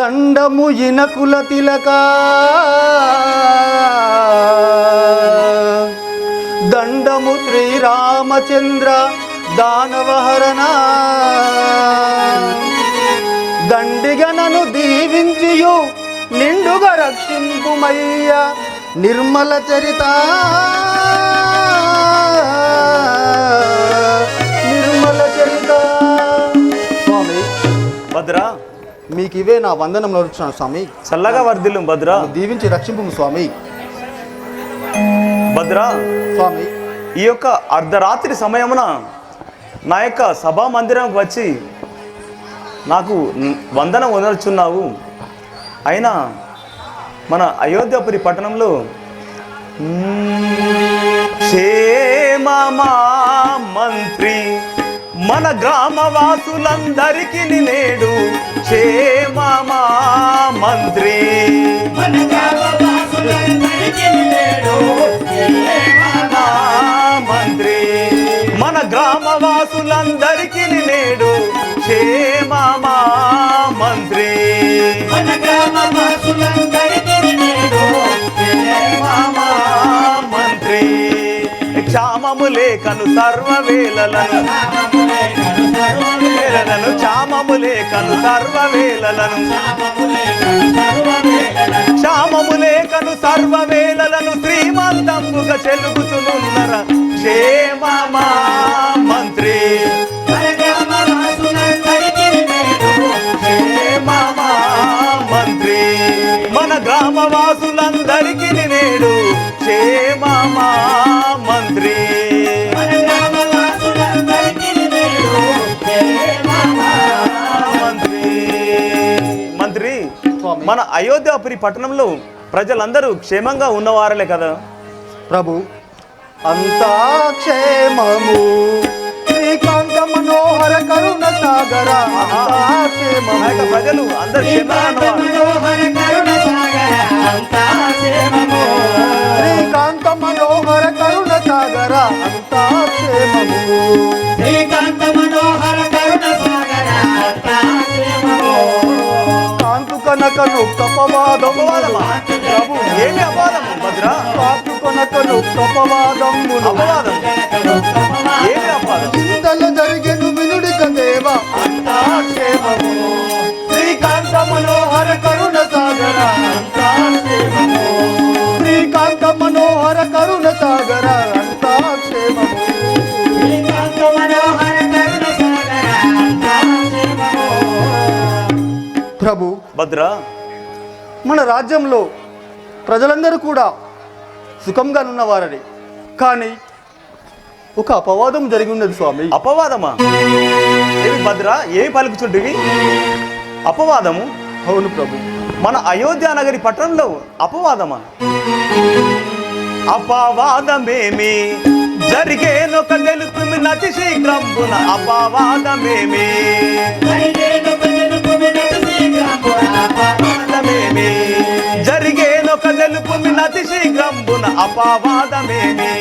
దండము ఇనకుల తిలక. దండము శ్రీరామచంద్ర దానవహరణ. దండిగనను దీవించియు నిండుగా రక్షింపుమయ్య నిర్మల చరితా. మీకు ఇవే నా వందనంలో వచ్చాను స్వామి. చల్లగా వర్ధిల్లు భద్రా. దీవించి రక్షింపు స్వామి. భద్రా స్వామి. ఈ యొక్క అర్ధరాత్రి సమయమున నా యొక్క సభా మందిరంకి వచ్చి నాకు వందనం వదలుచున్నావు. అయినా మన అయోధ్యపురి పట్టణంలో మ్మ్, క్షేమమా మంత్రి మన గ్రామవాసులందరికీ నేడు క్షేమమా మంత్రి. మంత్రి. మన గ్రామవాసులందరికీ నేడు క్షేమమా మంత్రి. క్షేమమా మంత్రి. క్షామము లేఖను సర్వవేళలను. వేళలను లేఖను సర్వవేళలను. క్షామము లేఖను సర్వవేళలను. శ్రీమంతంబుగా చెలుగుచునున్నర. క్షేమమా? మంత్రి. మన అయోధ్యాపురి పట్టణంలో ప్రజలందరూ క్షేమంగా ఉన్నవారలే కదా. ప్రభు. అంతా క్షేమము. శ్రీకాంత మనోహర కరుణ సాగర ప్రజలు అందరూ శ్రీకాంత మనోహర కరుణ సాగర అంతా క్షేమము. కాంతు కనకను కపవాదము? ప్రభు ఏమి అపవాదము భద్ర? కాంతు కనకను కపవాదము అపవాదం. ఏమి అపవాదం? చింతలు జరిగెను వినుడిక దేవ. శ్రీకాంత మనోహర కరుణ సాగర. శ్రీకాంత మనోహర కరుణ సాగర. భద్ర? మన రాజ్యంలో ప్రజలందరూ కూడా సుఖంగా ఉన్నవారని కానీ ఒక అపవాదం జరిగి ఉన్నది స్వామి. అపవాదమా? ఏమి భద్ర? ఏమి పలుకుచుంటివి? అపవాదము? అవును ప్రభు. మన అయోధ్య నగరి పట్టణంలో అపవాదమా? అపవాదమేమి? జరిగేనొక తెలుపు నతి శీఘ్రంబున అపవాదమేమి? అపవాదమేమి జరిగేనొక తెలుపు నతి శీఘ్రంబున అపవాదమేమి?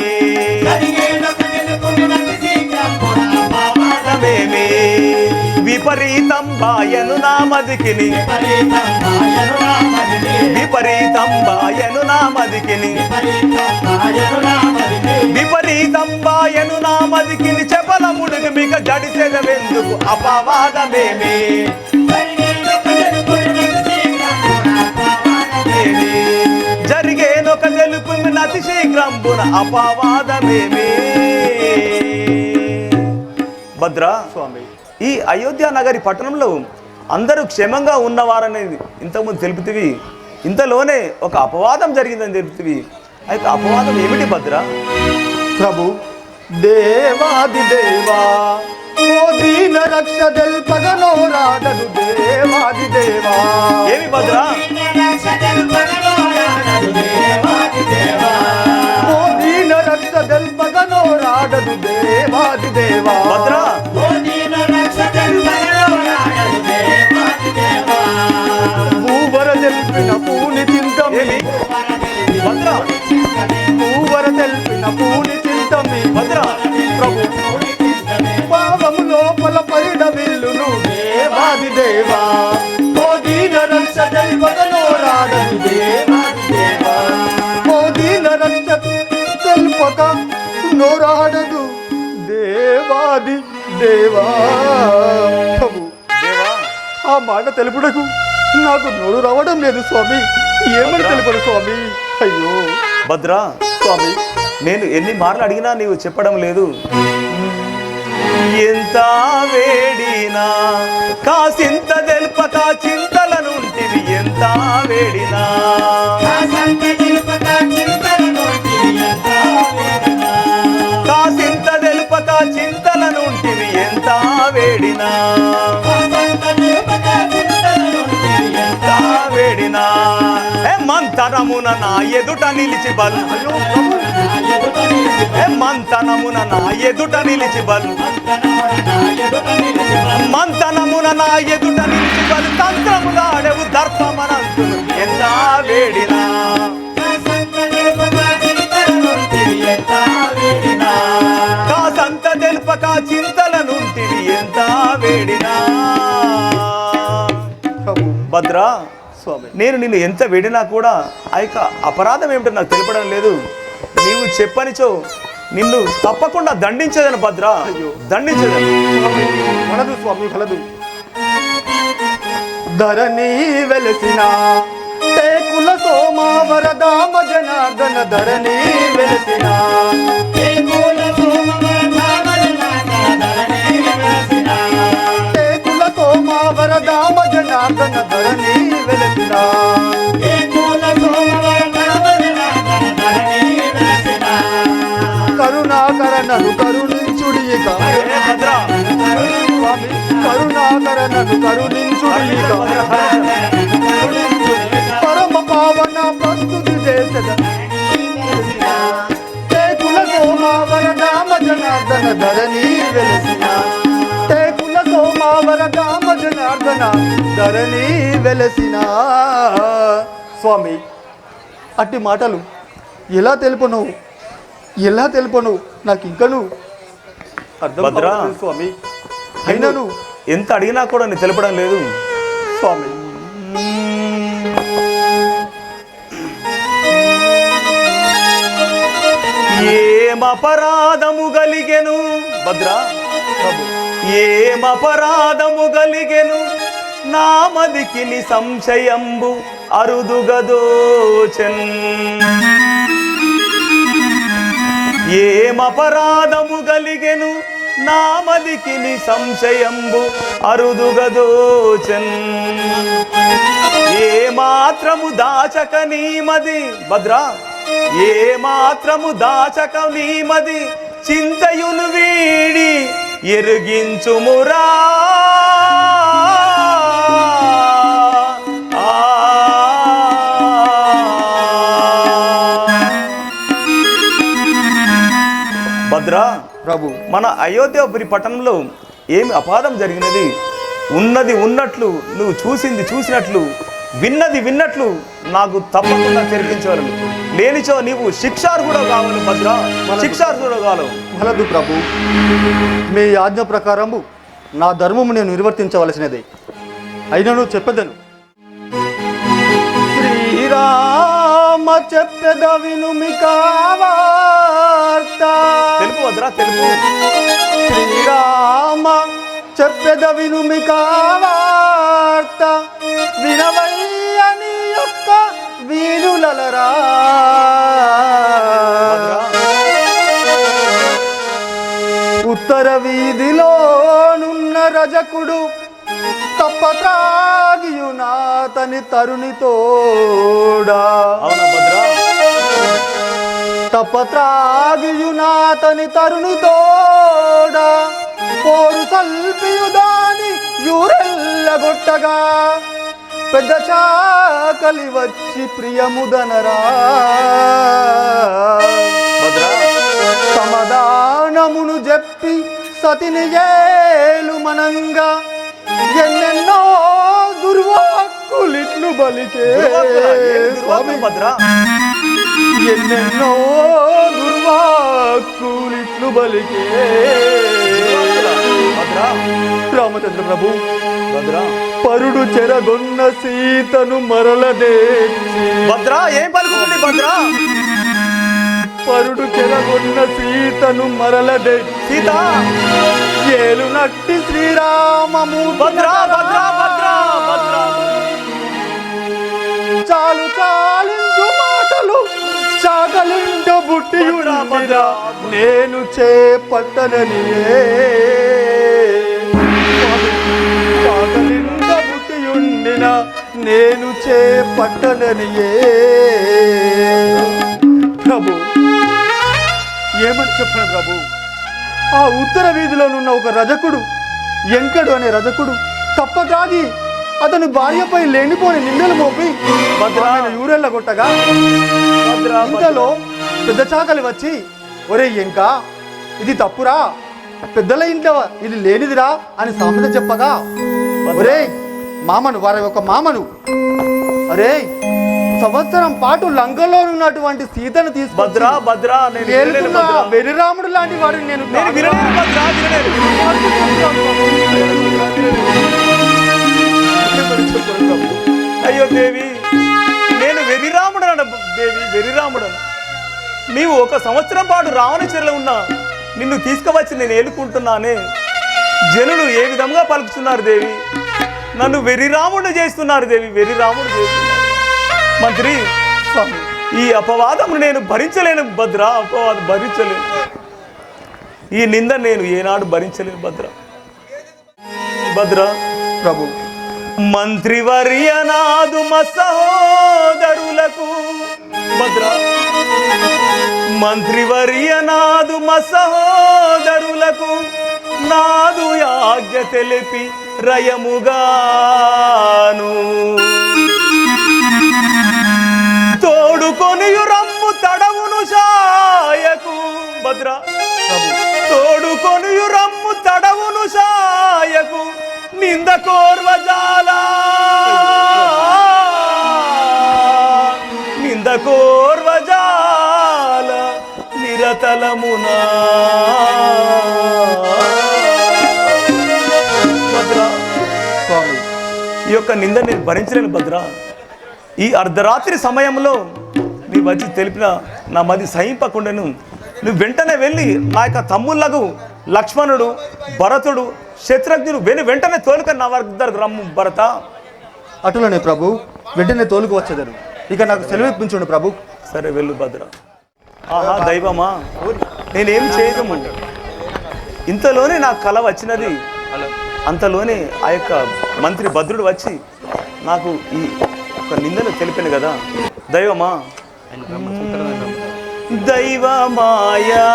విపరీతం బాయను నామదికిని విపరీతం బాయను నామదికిని విపరీతం బాయను నామదికిని చెప్పల ముడుగు మిగ జడిసెదవెందుకు అపవాదమేమి? తెలుపు నతి శీఘ్రంబున అపవాదమేమి. భద్ర స్వామి. ఈ అయోధ్య నగరి పట్టణంలో అందరూ క్షేమంగా ఉన్నవారనేది ఇంతకుముందు తెలుపుతివి. ఇంతలోనే ఒక అపవాదం జరిగిందని తెలుపుతివి. అయితే అపవాదం ఏమిటి భద్ర? ప్రభు దేవాది దేవా ఓ దీన రక్ష తెల్పగనో రాడదు దేవాది దేవా. ఏమి భద్ర? రక్ష తెల్పగనో రాడదు దేవాది దేవా నోరాడదు. దేవాది దేవా. ప్రభు దేవా ఆ మాట తెలుపుటకు నాకు నోరు రావడం లేదు స్వామి. ఏమని తెలుపడు స్వామి? అయ్యో. భద్రా స్వామి నేను ఎన్ని మార్లు అడిగినా నీవు చెప్పడం లేదు. ఎంత వేడినా కాసింత తెల్పక చింతలనుంటివి ఎంత వేడినా. ఎంత వేడినా? ఎంత వేడినా? ఏ మంతనమున నా ఎదుట నిలిచి బలు. మంతనమున నా ఎదుట నిలిచి బలు. మంతనమున నా ఎదుట నిలిచి బలు. తంత్రములాడెవు భద్రా స్వామి. నేను నిన్ను ఎంత వేడినా కూడా ఆ యొక్క అపరాధం ఏమిటో నాకు తెలపడం లేదు. నీవు చెప్పనిచో నిన్ను తప్పకుండా దండించదని భద్రా. దండించదని. వలదు స్వామి వలదు. ధరణి వెలసిన టేకుల సోమావరదామ జనార్దన ధరణి వెలసిన జనార్దన ధరణి వెలసిన. కరుణాకర నను కరుణించుడి ఇక స్వామి కరుణాకర నను కరుణించుడి ఇక పరమ పావన ప్రస్తుతి చేసద టేకుల సోమావర రామ జనార్దన ధరణి వెలసిన. టేకుల సోమావర జనార్దన ధరణి వెలసిన. స్వామి అట్టి మాటలు ఎలా తెలుపను? ఎలా తెలుపను? నాకు ఇంకను అర్థం స్వామి. అయినను ఎంత అడిగినా కూడా నేను తెలపడం లేదు? స్వామి. ఏం అపరాధము గలిగెను భద్రా ప్రభు. ఏమపరాధము గలిగెను? నామదికిని సంశయంబు అరుదుగదోచన్ ఏమపరాధము గలిగెను? నామదికిని సంశయంబు అరుదుగదోచన్ ఏ మాత్రము దాచక నీమది భద్రా? ఏ మాత్రము దాచక నీమది చింతయును వీడి ఎరుగించుమురా. భద్రా ప్రభు. మన అయోధ్యపురి పట్టణంలో ఏమి అపాదం జరిగినది? ఉన్నది ఉన్నట్లు నువ్వు చూసింది చూసినట్లు విన్నది విన్నట్లు నాకు తప్పకుండా జరిపించవలను లేనిచో నీవు శిక్షార్హుడు కావాలి భద్ర. శిక్షార్హుడు కావాలి వలదు ప్రభు. మీ ఆజ్ఞ ప్రకారము నా ధర్మము నేను నిర్వర్తించవలసినదే. అయినను చెప్పదను. శ్రీరామ చెప్పెద వినుమి కావార్త. తెలుపు భద్ర తెలుపు. శ్రీరామ చెప్పెద వినుమి కావార్త. వినవయ్యని యొక్క వీరులరా రజకుడు తప్ప త్రాగియునాతని తరుణితోడా అవునా భద్ర? తప్ప త్రాగియునాతని తరుణితోడా పోరు సల్పియుదాని యూరెల్లగొట్టగా పెద్ద చాకలి వచ్చి ప్రియముదనరా భద్ర? సమాధానమును చెప్పి సతిని ఏలు మనంగా. ఎన్నెన్నో దుర్వాక్కులిట్లు బలికే స్వామి. భద్ర? ఎన్నెన్నో దుర్వాక్కులిట్లు బలికే. భద్ర? రామచంద్ర ప్రభు భద్ర? పరుడు చెరగొన్న సీతను మరలదేచి భద్ర ఏం పలుకుతుంది భద్ర? పరుడు చెరగొన్న సీతను మరలదే. సీత! ఏలు నట్టి శ్రీరామమూర్తి భద్ర భద్ర భద్ర భద్ర. చాలు చాలించు మాటలు. చాకలింట బుట్టి భద్ర. నేను చేపట్టనని. చాకలింట బుట్టి ఉండిన నేను చేపట్టనని. ప్రభు ఏమని చెప్పను ప్రభు ఆ ఉత్తర వీధిలోనున్న ఒక రజకుడు ఎంకడు అనే రజకుడు తప్పకాగి అతని భార్యపై లేనిపోని నిందలు మోపి భద్ర. ఆమెను ఊరెళ్ళ కొట్టగా ఇంతలో పెద్ద చాకలి వచ్చి ఒరే ఇంకా ఇది తప్పురా. పెద్దల ఇంట్లో ఇది లేనిదిరా అని సామెత చెప్పగా ఒరే మామను వారి యొక్క మామను. అరే సంవత్సరం పాటు లంకలో ఉన్నటువంటి సీతను తీసుకు భద్ర భద్ర నేను వినలేను భద్ర. వెరిరాముడు లాంటి వాడిని నేను నేను వినలేను భద్ర వినలేను. అయ్యో దేవి నేను వెరిరాముడన దేవి వెరిరాముడను నీవు ఒక సంవత్సరం పాటు రావణచర్లో ఉన్నా నిన్ను తీసుకువచ్చి నేను ఏలుకుంటున్నానే. జనులు ఏ విధంగా పలుకుతున్నారు దేవి? నన్ను వెరిరాముడు చేస్తున్నారు దేవి వెరిరాముడు చేస్తున్నారు. మంత్రి స్వామి ఈ అపవాదమును నేను భరించలేను భద్ర అపవాదం భరించలేను. ఈ నింద నేను ఏనాడు భరించలేను భద్ర. భద్ర ప్రభు. మంత్రివర్యనాదు మ సహోదరులకు భద్ర. మంత్రివర్యనాదు మ సహోదరులకు నాదు యాజ్ఞ తెలిపి రయముగాను. తోడుకొనియు రమ్ము తడవును సాయకు. భద్ర. ప్రభు రమ్ము తడవును సాయకు. నింద కోర్వజాలా నింద కోర్వజాల నిరతలమునా. భద్ర. ఈ యొక్క నింద నేను భరించలేను భద్ర. ఈ అర్ధరాత్రి సమయంలో నీ వచ్చి తెలిపిన నా మది సహింపకుండాను నువ్వు వెంటనే వెళ్ళి నా యొక్క తమ్ముళ్ళకు లక్ష్మణుడు భరతుడు శత్రుఘ్నుడు వెళ్ళి వెంటనే తోలుక నా వద్దకు రమ్ము భరత. అటులనే ప్రభు వెంటనే తోలుకు వచ్చేదారు. ఇక నాకు సెలవు ఇప్పించండి ప్రభు. సరే వెళ్ళు భద్ర. ఆహా దైవమా? నేనేం చేయదము ఇంతలోనే నాకు కల వచ్చినది. అంతలోనే ఆ యొక్క మంత్రి భద్రుడు వచ్చి నాకు ఈ ఒక నిందను తెలిపాను కదా. దైవమా? దైవమాయా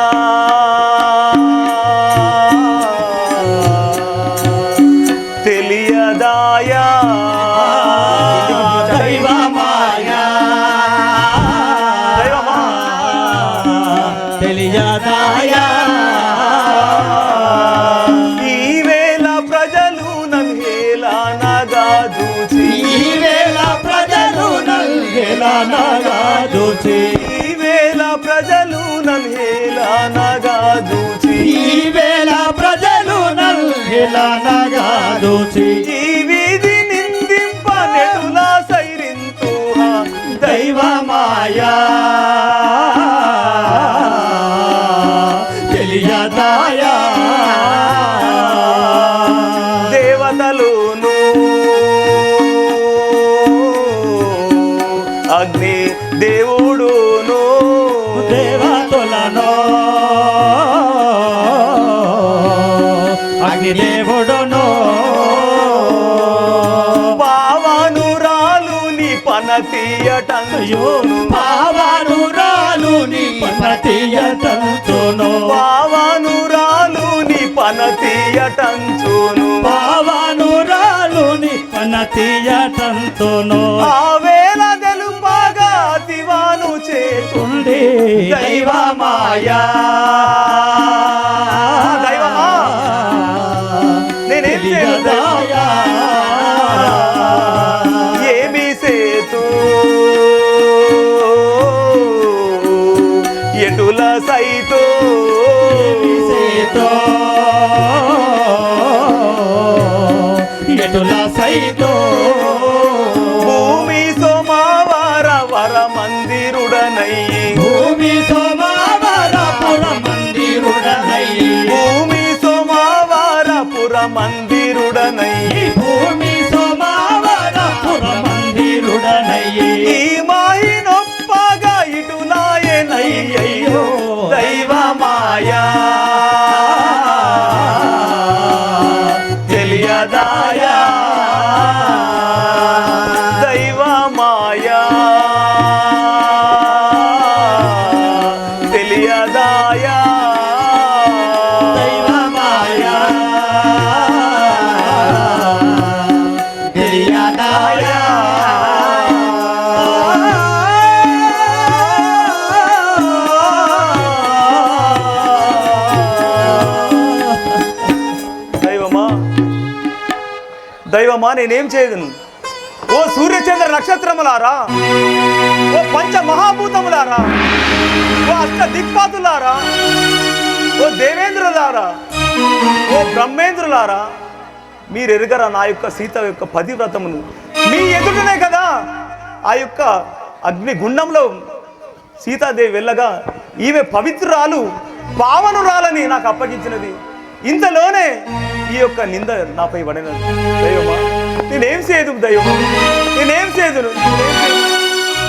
అగ్నిదేవుడును పావనురాలు నీ పన అయ్యో తీయటంచును పావనురాలు నీ పనతీయటంచును పావనురాలు నీ పన తీయటంచును పావనురాలు నీ పనతీయటంచును ఆ వేళ తెలుపగా దివాను చేకు ఉండి దైవమాయా. నేనేం అమ్మా నేనేం చేయదును ఓ సూర్యచంద్ర నక్షత్రములారా ఓ పంచ మహాభూతములారా ఓ అష్ట దిక్పాతులారా ఓ దేవేంద్రులారా ఓ బ్రహ్మేంద్రులారా మీరు ఎరుగరా నా యొక్క సీత యొక్క పతివ్రతమును? మీ ఎదుటనే కదా ఆ యొక్క అగ్ని గుండంలో సీతాదేవి వెళ్ళగా ఈమె పవిత్రురాలు పావనురాలని నాకు అప్పగించినది. ఇంతలోనే ఈ యొక్క నింద నాపై పడినది దైవమా? నేనేం చేయదు దైవమా? నేనేం చేయదును?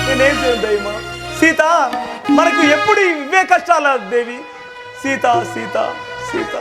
నేనేం చేయదు దైవమా? సీత మనకు ఎప్పుడు ఇవే కష్టాల దేవి? సీత సీత సీత.